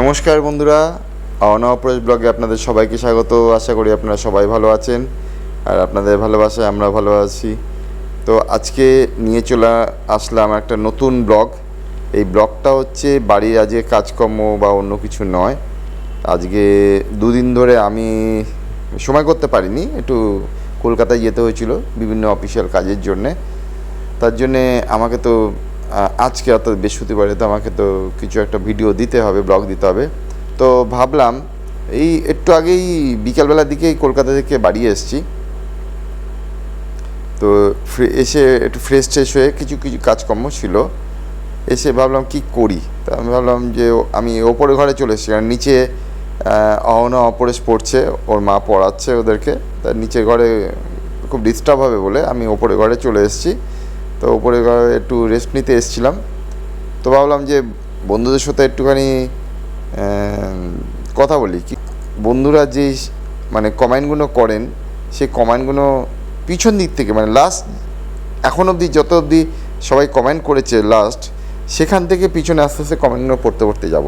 নমস্কার বন্ধুরা অনপ্রজ ব্লগে আপনাদের সবাইকে স্বাগত। আশা করি আপনারা সবাই ভালো আছেন আর আপনাদের ভালোবাসায় আমরা ভালো আছি। তো আজকে নিয়ে চলে আসলাম একটা নতুন ব্লগ। এই ব্লগটা হচ্ছে বাড়ির আজকে কাজকর্ম বা অন্য কিছু নয়। আজকে দুদিন ধরে আমি সময় করতে পারিনি, একটু কলকাতায় যেতে হয়েছিল বিভিন্ন অফিসিয়াল কাজের জন্যে। তার জন্যে আমাকে তো আজকে অর্থাৎ বৃহস্পতিবারে তো আমাকে তো কিছু একটা ভিডিও দিতে হবে, ব্লগ দিতে হবে। তো ভাবলাম এই একটু আগেই বিকালবেলার দিকেই কলকাতা থেকে বাড়ি এসেছি। তো এসে একটু ফ্রেশ ট্রেশ হয়ে কিছু কিছু কাজকর্ম ছিল। এসে ভাবলাম কি করি? তা আমি ভাবলাম যে আমি ওপরে ঘরে চলে এসেছি, কারণ নিচে অহনা অপরেশ পড়ছে, ওর মা পড়াচ্ছে ওদেরকে। তার নিচে ঘরে খুব ডিস্টার্ব হবে বলে আমি ওপরে ঘরে চলে এসেছি। তো ওপরে একটু রেস্ট নিতে এসেছিলাম। তো ভাবলাম যে বন্ধুদের সাথে একটুখানি কথা বলি। কি বন্ধুরা যে মানে কমেন্টগুলো করেন, সেই কমেন্টগুলো পিছন দিক থেকে মানে লাস্ট এখন অবধি যত অবধি সবাই কমেন্ট করেছে লাস্ট সেখান থেকে পিছনে আস্তে আস্তে কমেন্টগুলো পড়তে পড়তে যাব।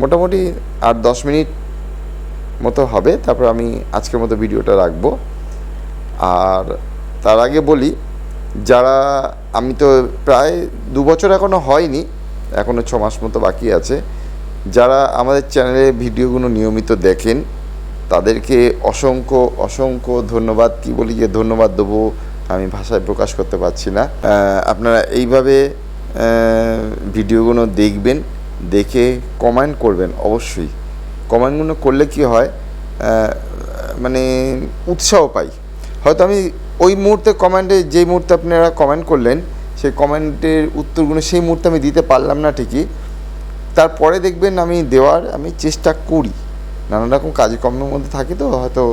মোটামুটি আর দশ মিনিট মতো হবে। তারপর আমি আজকের মতো ভিডিওটা রাখব। আর তার আগে বলি যারা, আমি তো প্রায় দু বছর এখনও হয়নি এখনও ছ মাস মতো বাকি আছে, যারা আমাদের চ্যানেলে ভিডিওগুলো নিয়মিত দেখেন, তাদেরকে অসংখ্য অসংখ্য ধন্যবাদ। কি বলি যে ধন্যবাদ দেবো আমি ভাষায় প্রকাশ করতে পারছি না। আপনারা এইভাবে ভিডিওগুলো দেখবেন, দেখে কমেন্ট করবেন অবশ্যই। কমেন্টগুলো করলে কি হয় মানে উৎসাহ পাই। হয়তো আমি ওই মুহূর্তে কমেন্টে যেই মুহূর্তে আপনারা কমেন্ট করলেন, সেই কমেন্টের উত্তরগুলো সেই মুহূর্তে আমি দিতে পারলাম না ঠিকই। তারপরে দেখবেন আমি দেওয়ার আমি চেষ্টা করি। নানা রকম কাজকর্মের মধ্যে থাকি তো, হয়তো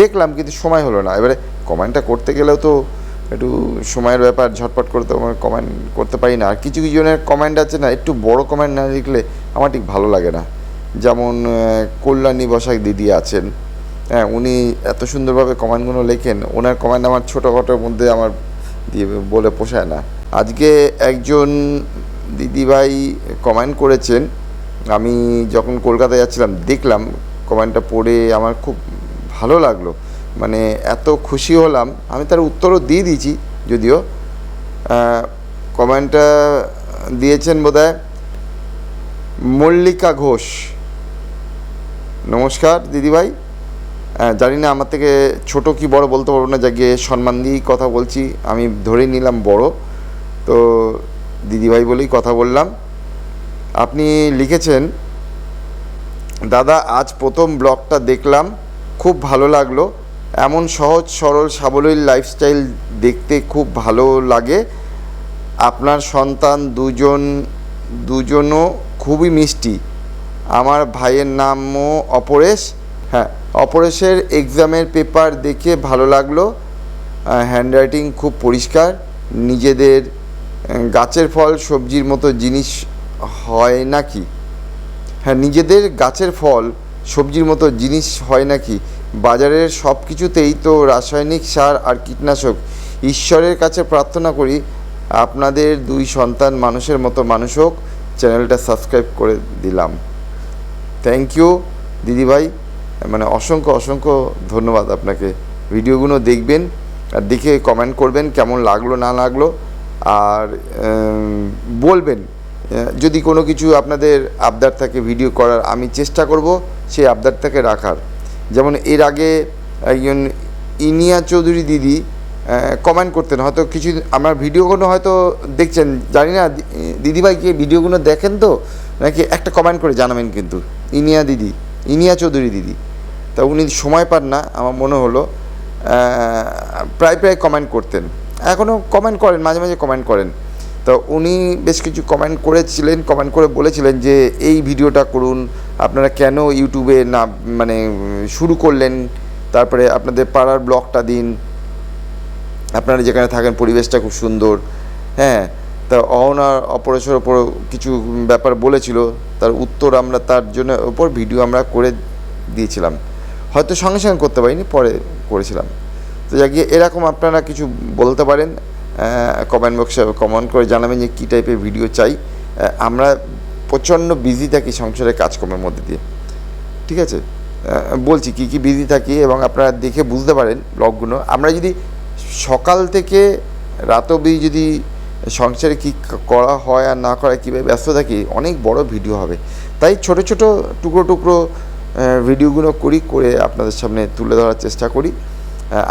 দেখলাম কিন্তু সময় হলো না। এবারে কমেন্টটা করতে গেলেও তো একটু সময়ের ব্যাপার, ঝটপট করে তো আমার কমেন্ট করতে পারি না। আর কিছু কিছু জনের কমেন্ট আছে না, একটু বড় কমেন্ট না লিখলে আমার ঠিক ভালো লাগে না। যেমন কল্যাণী বসাক দিদি আছেন। হ্যাঁ উনি এত সুন্দরভাবে কমেন্টগুলো লেখেন, ওনার কমেন্ট আমার ছোটোখাটোর মধ্যে আমার দিয়ে বলে পোষায় না। আজকে একজন দিদিভাই কমেন্ট করেছেন, আমি যখন কলকাতায় যাচ্ছিলাম, দেখলাম কমেন্টটা পড়ে আমার খুব ভালো লাগল। মানে এত খুশি হলাম, আমি তার উত্তরও দিয়ে দিয়েছি, যদিও কমেন্টটা দিয়েছেন বোধহয় মল্লিকা ঘোষ। নমস্কার, দিদিভাই। জানি না, আমার থেকে ছোট কি বড় বলতে পারব না, যাকে সম্মান দিয়েই কথা বলছি। আমি ধরেই নিলাম বড়। তো দিদিভাই বলেই কথা বললাম। আপনি লিখেছেন, দাদা, আজ প্রথম ব্লগটা দেখলাম, খুব ভালো লাগল। এমন সহজ, সরল, সাবলীল লাইফস্টাইল দেখতে খুব ভালো লাগে। আপনার সন্তান দুজন, দুজনও খুবই মিষ্টি। আমার ভাইয়ের নামও অপরেশ। হ্যাঁ অপরেশের এক্সামের পেপার দেখে ভালো লাগল। হ্যান্ডরাইটিং খুব পরিষ্কার। নিজেদের গাছের ফল, সবজির মতো জিনিস হয় নাকি? হ্যাঁ নিজেদের গাছের ফল, সবজির মতো জিনিস হয় নাকি? বাজারের সব কিছুতেই তো রাসায়নিক সার আর কীটনাশক। ঈশ্বরের কাছে প্রার্থনা করি, আপনাদের দুই সন্তান মানুষের মতো মানুষ হোক। চ্যানেলটা সাবস্ক্রাইব করে দিলাম। থ্যাংক ইউ দিদিভাই। মানে অসংখ্য অসংখ্য ধন্যবাদ আপনাকে। ভিডিওগুলো দেখবেন, আর দেখে কমেন্ট করবেন কেমন লাগল, না লাগল, আর বলবেন যদি কোনো কিছু আপনাদের আবদার থাকে ভিডিও করার, আমি চেষ্টা করব সেই আবদারটাকে রাখার। যেমন এর আগে একজন ইনিয়া চৌধুরী দিদি কমেন্ট করতেন, হয়তো কিছু আমার ভিডিওগুলো হয়তো দেখছেন, জানি না দিদিভাই কি ভিডিওগুলো দেখেন তো? নাকি একটা কমেন্ট করে জানাবেন কিন্তু, ইনিয়া দিদি, ইনিয়া চৌধুরী দিদি। তা উনি সময় পান না, আমার মনে হলো প্রায় প্রায় কমেন্ট করতেন। এখনও কমেন্ট করেন, মাঝে মাঝে কমেন্ট করেন। তো উনি বেশ কিছু কমেন্ট করেছিলেন কমেন্ট করে বলেছিলেন যে, এই ভিডিওটা করুন, আপনারা কেন ইউটিউবে না মানে শুরু করলেন? তারপরে আপনাদের পাড়ার ব্লগটা দিন। আপনারা যেখানে থাকেন, পরিবেশটা খুব সুন্দর। হ্যাঁ তা অহনার অপরেশের ওপর কিছু ব্যাপার বলেছিল, তার উত্তর আমরা তার জন্য, ওপর ভিডিও আমরা করে দিয়েছিলাম। হয়তো সঙ্গে সঙ্গে করতে পারিনি, পরে করেছিলাম। তো যাকে, এরকম আপনারা কিছু বলতে পারেন কমেন্ট বক্সে কমেন্ট করে জানাবেন যে কী টাইপের ভিডিও চাই। আমরা প্রচণ্ড বিজি থাকি সংসারের কাজকর্মের মধ্যে দিয়ে। ঠিক আছে? বলছি কি কি বিজি থাকি এবং আপনারা দেখে বুঝতে পারেন ব্লগগুলো আমরা যদি সকাল থেকে রাত অবধি যদি সংসারে কী করা হয় আর না করা কীভাবে ব্যস্ত থাকি, অনেক বড় ভিডিও হবে। তাই ছোট ছোট টুকরো টুকরো ভিডিওগুলো করি, করে আপনাদের সামনে তুলে ধরার চেষ্টা করি।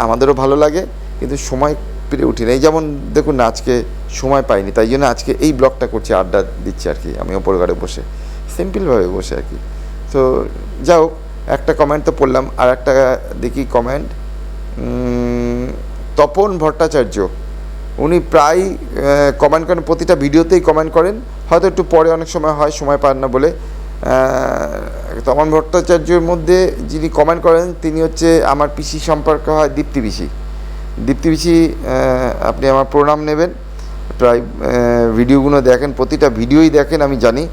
আমাদেরও ভালো লাগে, কিন্তু সময় পেরে উঠি না। এই যেমন দেখুন, আজকে সময় পাইনি, তাই জন্য আজকে এই ব্লগটা করছি, আড্ডা দিচ্ছি আর কি, আমি ওপর ঘরে বসে সিম্পলভাবে বসে আর কি। তো যা হোক, একটা কমেন্ট তো পড়লাম, আর একটা দেখি কমেন্ট তপন ভট্টাচার্য, উনি প্রায় কমেন্ট করেন, প্রতিটা ভিডিওতেই কমেন্ট করেন, হয়তো একটু পরে অনেক সময় হয়, সময় পান না বলে তপন ভট্টাচার্যের মধ্যে যিনি কমেন্ট করেন, তিনি হচ্ছে আমার পিসি সম্পর্ক হয় দীপ্তি পিসি দীপ্তি পিসি আপনি আমার প্রণাম নেবেন। প্রায় ভিডিওগুলো দেখেন, প্রতিটা ভিডিওই দেখেন, আমি জানি।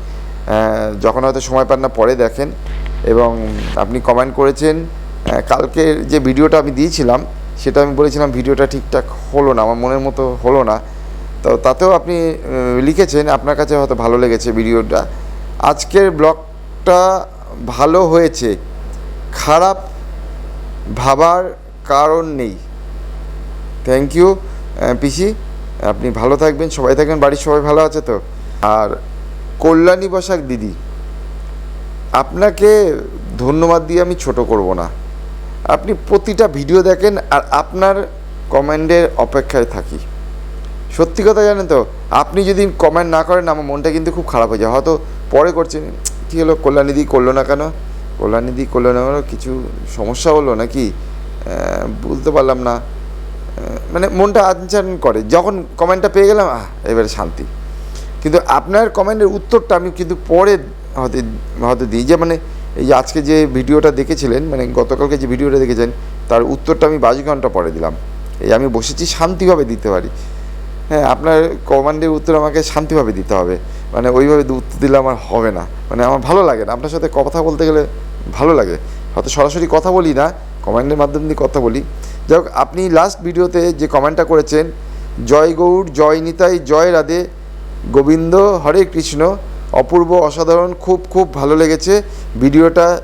যখন হয়তো সময় পান না, পরে দেখেন। এবং আপনি কমেন্ট করেছেন কালকের যে ভিডিওটা আমি দিয়েছিলাম, সেটা আমি বলেছিলাম ভিডিওটা ঠিকঠাক হলো না, আমার মনের মতো হলো না। তো তাতেও আপনি লিখেছেন, আপনার কাছে হয়তো ভালো লেগেছে ভিডিওটা। আজকের ব্লগটা ভালো হয়েছে, খারাপ ভাবার কারণ নেই। থ্যাংক ইউ পিসি, আপনি ভালো থাকবেন, সবাই থাকবেন, বাড়ির সবাই ভালো আছে তো? আর কল্যাণী বসাক দিদি, আপনাকে ধন্যবাদ দিয়ে আমি ছোট করব না। আপনি প্রতিটা ভিডিও দেখেন আর আপনার কমেন্টের অপেক্ষায় থাকি। সত্যি কথা জানেন তো, আপনি যদি কমেন্ট না করেন, আমার মনটা কিন্তু খুব খারাপ হয়ে যায়। হয়তো পরে করছেন। কী হলো? কল্যাণীদি করল না কেন? কল্যাণীদি করল না কেন? কিছু সমস্যা হলো নাকি? বুঝতে পারলাম না। মানে মনটা আনচান করে। যখন কমেন্টটা পেয়ে গেলাম, আহ, এবারে শান্তি। কিন্তু আপনার কমেন্টের উত্তরটা আমি কিন্তু পরে হয়তো হয়তো দিই। যে মানে এই যে আজকে যে ভিডিওটা দেখেছিলেন মানে গতকালকে যে ভিডিওটা দেখেছেন, তার উত্তরটা আমি বাজি ঘণ্টা পরে দিলাম। এই আমি বসেছি শান্তিভাবে দিতে পারি। হ্যাঁ আপনার কমান্ডের উত্তর আমাকে শান্তিভাবে দিতে হবে। মানে ওইভাবে উত্তর দিলে আমার হবে না। মানে আমার ভালো লাগে না। আপনার সাথে কথা বলতে গেলে ভালো লাগে। হয়তো সরাসরি কথা বলি না কমেন্টের মাধ্যম দিয়ে কথা বলি। যাই হোক, আপনি লাস্ট ভিডিওতে যে কমেন্টটা করেছেন, জয় গৌড়, জয় নিতাই, জয় রাধে, গোবিন্দ, হরে কৃষ্ণ, অপূর্ব, অসাধারণ, খুব খুব ভালো লেগেছে। ভিডিওটা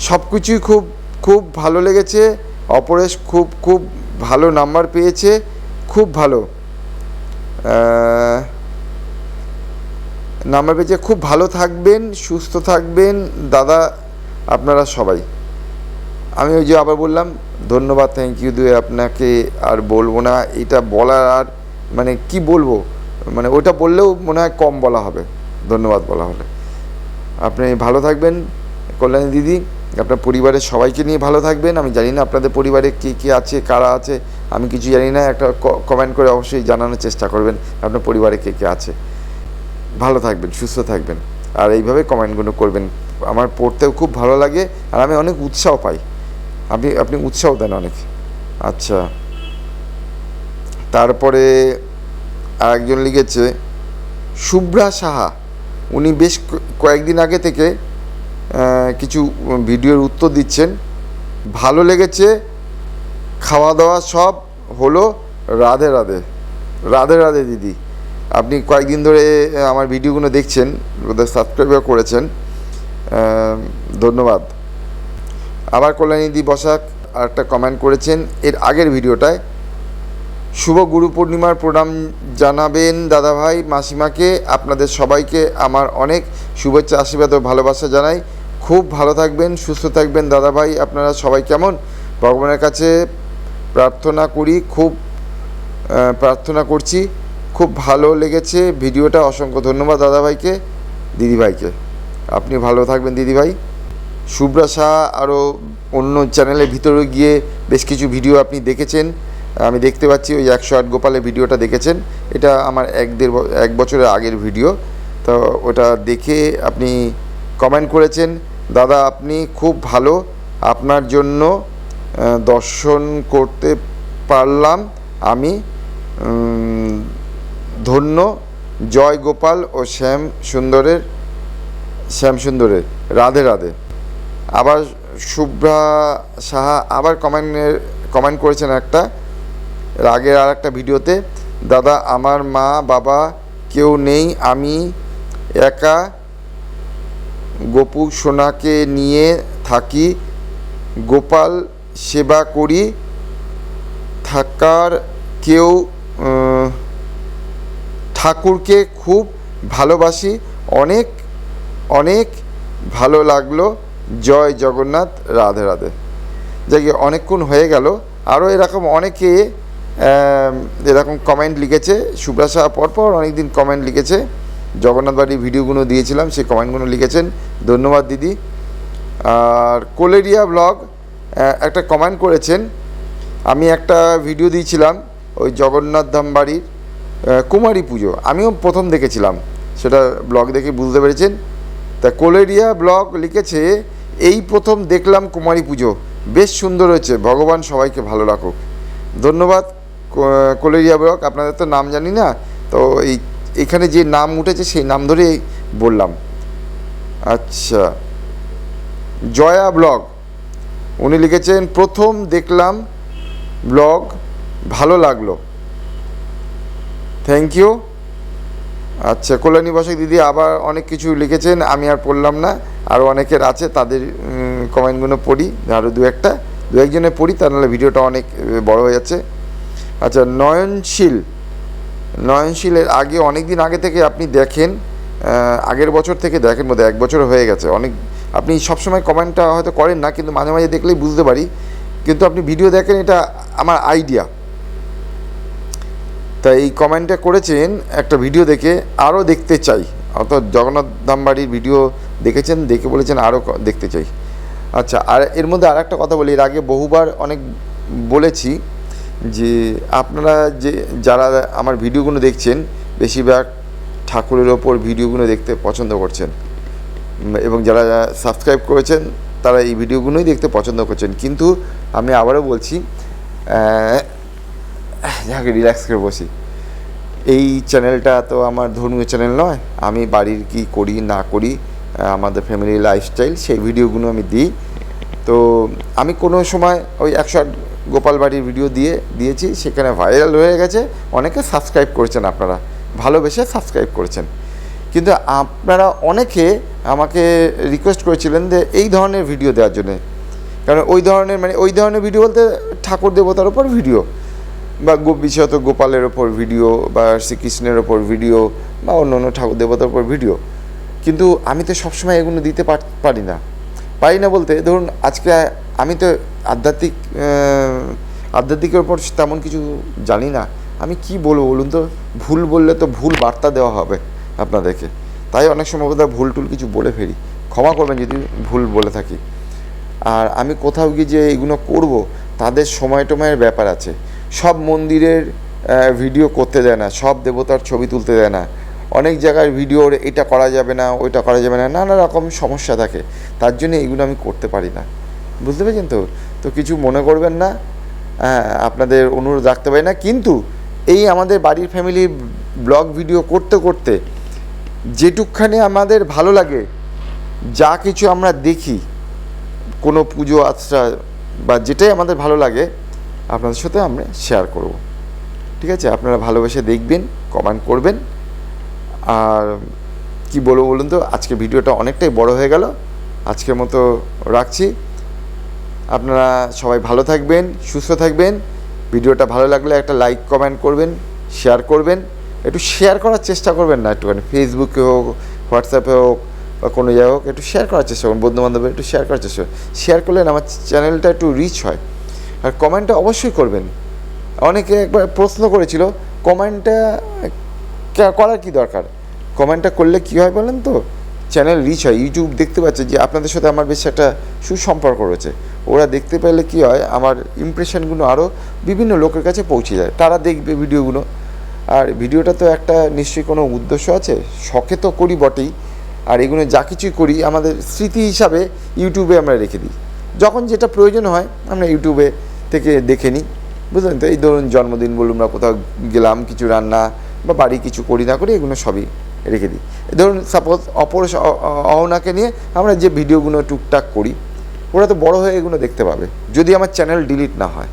সব কিছুই খুব খুব ভালো লেগেছে। অপরেশ খুব খুব ভালো নাম্বার পেয়েছে। খুব ভালো। নাম্বার পেয়েছে খুব ভালো থাকবেন, সুস্থ থাকবেন। দাদা, আপনারা সবাই। আমি ওই যে আবার বললাম, ধন্যবাদ থ্যাংক ইউ দিয়ে আপনাকে আর বলব না। এটা বলার আর মানে কি বলব? মানে ওটা বললেও মনে হয় কম বলা হবে। ধন্যবাদ বলা হবে আপনি ভালো থাকবেন, কল্যাণী দিদি। আপনার পরিবারের সবাইকে নিয়ে ভালো থাকবেন। আমি জানি না আপনাদের পরিবারে কে কে আছে, কারা আছে। আমি কিছু জানি না, একটা কমেন্ট করে অবশ্যই জানানোর চেষ্টা করবেন, আপনার পরিবারে কে কে আছে। ভালো থাকবেন, সুস্থ থাকবেন, আর এইভাবে কমেন্টগুলো করবেন। আমার পড়তেও খুব ভালো লাগে, আর আমি অনেক উৎসাহ পাই। আপনি আপনি উৎসাহ দেন অনেক। আচ্ছা। তারপরে আরেকজন লিখেছে, শুভ্রা সাহা, উনি বেশ কয়েকদিন আগে থেকে কিছু ভিডিওর উত্তর দিচ্ছেন। ভালো লেগেছে খাওয়া দাওয়া সব হলো রাধে রাধে। রাধে রাধে দিদি। আপনি কয়েকদিন ধরে আমার ভিডিওগুলো দেখছেন, ওদের সাবস্ক্রাইবও করেছেন। ধন্যবাদ। আবার কল্যাণীদি বসাক আর একটা কমেন্ট করেছেন, এর আগের ভিডিওটায়, শুভ গুরু পূর্ণিমার প্রণাম জানাবেন দাদাভাই, মাসিমাকে, আপনাদের সবাইকে আমার অনেক শুভেচ্ছা, আশীর্বাদ ও ভালোবাসা জানাই। খুব ভালো থাকবেন, সুস্থ থাকবেন দাদাভাই, আপনারা সবাই কেমন? ভগবানের কাছে প্রার্থনা করি, খুব প্রার্থনা করছি। খুব ভালো লেগেছে ভিডিওটা, অসংখ্য ধন্যবাদ দাদাভাইকে, দিদিভাইকে। আপনি ভালো থাকবেন দিদিভাই। শুভ্রা শাহ আরও অন্য চ্যানেলের ভিতরে গিয়ে বেশ কিছু ভিডিও আপনি দেখেছেন। আমি দেখতে পাচ্ছি ওই একশো আট গোপালের ভিডিওটা দেখেছেন। এটা আমার এক দেড় এক বছরের আগের ভিডিও। তো ওটা দেখে আপনি কমেন্ট করেছেন। দাদা, আপনি খুব ভালো। আপনার জন্য দর্শন করতে পারলাম। আমি ধন্য জয় গোপাল ও শ্যাম সুন্দরের শ্যামসুন্দরের রাধে রাধে। আবার শুভ্রা সাহা আবার কমেন্টের, কমেন্ট করেছেন একটা আগের আর একটা ভিডিওতে, দাদা, আমার মা, বাবা কেউ নেই, আমি একা গোপু সোনাকে নিয়ে থাকি। গোপাল সেবা করি, থাকার কেউ ঠাকুরকে খুব ভালোবাসি। অনেক অনেক ভালো লাগল। জয় জগন্নাথ, রাধে রাধে। যাকে অনেকক্ষণ হয়ে গেল। আরও এরকম অনেকে এরকম কমেন্ট লিখেছে। সুপ্রাসা পরপর অনেকদিন কমেন্ট লিখেছে। জগন্নাথ বাড়ির ভিডিওগুলো দিয়েছিলাম, সেই কমেন্টগুলো লিখেছেন। ধন্যবাদ দিদি। আর কোলেরিয়া ব্লগ একটা কমেন্ট করেছেন। আমি একটা ভিডিও দিয়েছিলাম, ওই জগন্নাথ ধাম বাড়ির কুমারী পুজো। আমিও প্রথম দেখেছিলাম। সেটা ব্লগ দেখে বুঝতে পেরেছেন। তা কোলেরিয়া ব্লগ লিখেছে, এই প্রথম দেখলাম কুমারী পুজো। বেশ সুন্দর হয়েছে। ভগবান সবাইকে ভালো রাখুক। ধন্যবাদ কোলেরিয়া ব্লগ আপনাদের তো নাম জানি না। তো এই, এখানে যে নাম উঠেছে, সেই নাম ধরেই বললাম। আচ্ছা। জয়া ব্লগ উনি লিখেছেন, প্রথম দেখলাম ব্লগ, ভালো লাগল। থ্যাংক ইউ আচ্ছা কল্যাণী বসাক দিদি আবার অনেক কিছু লিখেছেন, আমি আর পড়লাম না। আরও অনেকের আছে, তাদের কমেন্টগুলো পড়ি আরও দু একটা। দু একজনে পড়ি তার নাহলে ভিডিওটা অনেক বড় হয়ে যাচ্ছে। আচ্ছা নয়নশীল। নয়নশীলের আগে অনেক দিন আগে থেকে আপনি দেখেন আগের বছর থেকে দেখেন, বোধহয় এক বছর হয়ে গেছে, অনেক আপনি সবসময় কমেন্টটা হয়তো করেন না, কিন্তু মাঝে মাঝে দেখলেই বুঝতে পারি। কিন্তু আপনি ভিডিও দেখেন, এটা আমার আইডিয়া তা এই কমেন্টটা করেছেন, একটা ভিডিও দেখে আরও দেখতে চাই। অর্থাৎ জগন্নাথ ধাম বাড়ির ভিডিও দেখেছেন, দেখে বলেছেন আরও দেখতে চাই। আচ্ছা আর এর মধ্যে আর একটা কথা বলি, এর আগে বহুবার অনেক বলেছি যে আপনারা যে, যারা আমার ভিডিওগুলো দেখছেন, বেশিরভাগ ঠাকুরের ওপর ভিডিওগুলো দেখতে পছন্দ করছেন। এবং যারা সাবস্ক্রাইব করেছেন, তারা এই ভিডিওগুলোই দেখতে পছন্দ করছেন। কিন্তু আমি আবারও বলছি যাকে রিল্যাক্স করে বসি। এই চ্যানেলটা তো আমার ধর্মীয় চ্যানেল নয়। আমি বাড়ির কি করি, না করি আমাদের ফ্যামিলি লাইফস্টাইল সেই ভিডিওগুলো আমি দিই। তো আমি কোনো সময় ওই একশো আট গোপাল বাড়ির ভিডিও দিয়ে, দিয়েছি, সেখানে ভাইরাল হয়ে গেছে। অনেকে সাবস্ক্রাইব করেছেন আপনারা। ভালোবেসে সাবস্ক্রাইব করেছেন। কিন্তু আপনারা অনেকে আমাকে রিকোয়েস্ট করেছিলেন যে এই ধরনের ভিডিও দেওয়ার জন্যে। কারণ ওই ধরনের মানে ওই ধরনের ভিডিও বলতে ঠাকুর দেবতার ওপর ভিডিও বা বিশেষত গোপালের ওপর ভিডিও বা শ্রীকৃষ্ণের ওপর ভিডিও বা অন্য অন্য ঠাকুর দেবতার ওপর ভিডিও কিন্তু আমি তো সবসময় এগুলো দিতে পারি না। পারি না বলতে, ধরুন আজকে আমি তো আধ্যাত্মিক আধ্যাত্মিকের ওপর তেমন কিছু জানি না। আমি কি বলব বলুন তো? ভুল বললে তো ভুল বার্তা দেওয়া হবে। আপনাদেরকে। তাই অনেক সময় বোধহয় ভুল টুল কিছু বলে ফেলি। ক্ষমা করবেন যদি ভুল বলে থাকি। আর আমি কোথাও গিয়ে যে এগুলো করব তাদের সময় টময়ের ব্যাপার আছে। সব মন্দিরের ভিডিও করতে দেয় না সব দেবতার ছবি তুলতে দেয় না। অনেক জায়গায় ভিডিওর এটা করা যাবে না ওইটা করা যাবে না নানা রকম সমস্যা থাকে। তার জন্য এগুলো আমি করতে পারি না। বুঝতে পেরেছেন তো? তো কিছু মনে করবেন না। হ্যাঁ, আপনাদের অনুরোধ রাখতে পারি না। কিন্তু এই আমাদের বাড়ির ফ্যামিলির ব্লগ ভিডিও করতে করতে যেটুকখানি আমাদের ভালো লাগে, যা কিছু আমরা দেখি, কোনো পুজো আচ্ছা বা যেটাই আমাদের ভালো লাগে, আপনাদের সাথে আমরা শেয়ার করব। ঠিক আছে? আপনারা ভালোবেসে দেখবেন কমেন্ট করবেন। আর কি বলব বলুন তো? আজকে ভিডিওটা অনেকটাই বড় হয়ে গেল। আজকের মতো রাখছি। আপনারা সবাই ভালো থাকবেন, সুস্থ থাকবেন। ভিডিওটা ভালো লাগলে একটা লাইক কমেন্ট করবেন শেয়ার করবেন। একটু শেয়ার করার চেষ্টা করবেন না একটুখানি। ফেসবুকে হোক হোয়াটসঅ্যাপে হোক, বা কোনো জায়গায় হোক, একটু শেয়ার করার চেষ্টা করুন বন্ধু বান্ধবের একটু শেয়ার করার চেষ্টা করুন শেয়ার করলে আমার চ্যানেলটা একটু রিচ হয়। আর কমেন্টটা অবশ্যই করবেন। অনেকে একবার প্রশ্ন করেছিল কমেন্টটা করার কি দরকার? কমেন্টটা করলে কি হয় বলেন তো? চ্যানেল রিচ হয়। ইউটিউব দেখতে পাচ্ছে যে আপনাদের সাথে আমার বেশ একটা সুসম্পর্ক রয়েছে। ওরা দেখতে পেলে কি হয়, আমার ইমপ্রেশনগুলো আরও বিভিন্ন লোকের কাছে পৌঁছে যায়। তারা দেখবে ভিডিওগুলো আর ভিডিওটা তো একটা নিশ্চয়ই কোনো উদ্দেশ্য আছে, শখে তো করি বটেই, আর এগুলো যা কিছুই করি, আমাদের স্মৃতি হিসাবে ইউটিউবে আমরা রেখে দিই। যখন যেটা প্রয়োজন হয়, আমরা ইউটিউবে থেকে দেখে নিই, বুঝলেন তো? এই ধরুন জন্মদিন বলুন আমরা কোথাও গেলাম, কিছু রান্না বা বাড়ি কিছু করি না করি, এগুলো সবই রেখে দিই। ধরুন সাপোজ অপর অহনাকে নিয়ে আমরা যে ভিডিওগুলো টুকটাক করি, ওরা তো বড় হয়ে এগুলো দেখতে পাবে। যদি আমার চ্যানেল ডিলিট না হয়,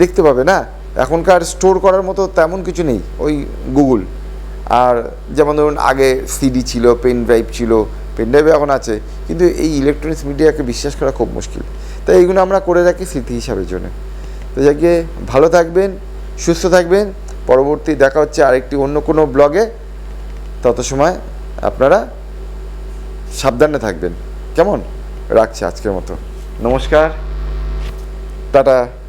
দেখতে পাবে না? এখনকার স্টোর করার মতো তেমন কিছু নেই, ওই গুগল। আর যেমন ধরুন, আগে সিডি ছিল পেন ড্রাইভ ছিল পেনড্রাইভে এখন আছে, কিন্তু এই ইলেকট্রনিক্স মিডিয়াকে বিশ্বাস করা খুব মুশকিল। তাই এইগুলো আমরা করে রাখি স্মৃতি হিসাবের জন্য। তো যাকে ভালো থাকবেন, সুস্থ থাকবেন, পরবর্তী দেখা হচ্ছে আরেকটি অন্য কোনো ব্লগে। তত সময় আপনারা সাবধানে থাকবেন। কেমন? রাখছি আজকের মতো। নমস্কার, টাটা।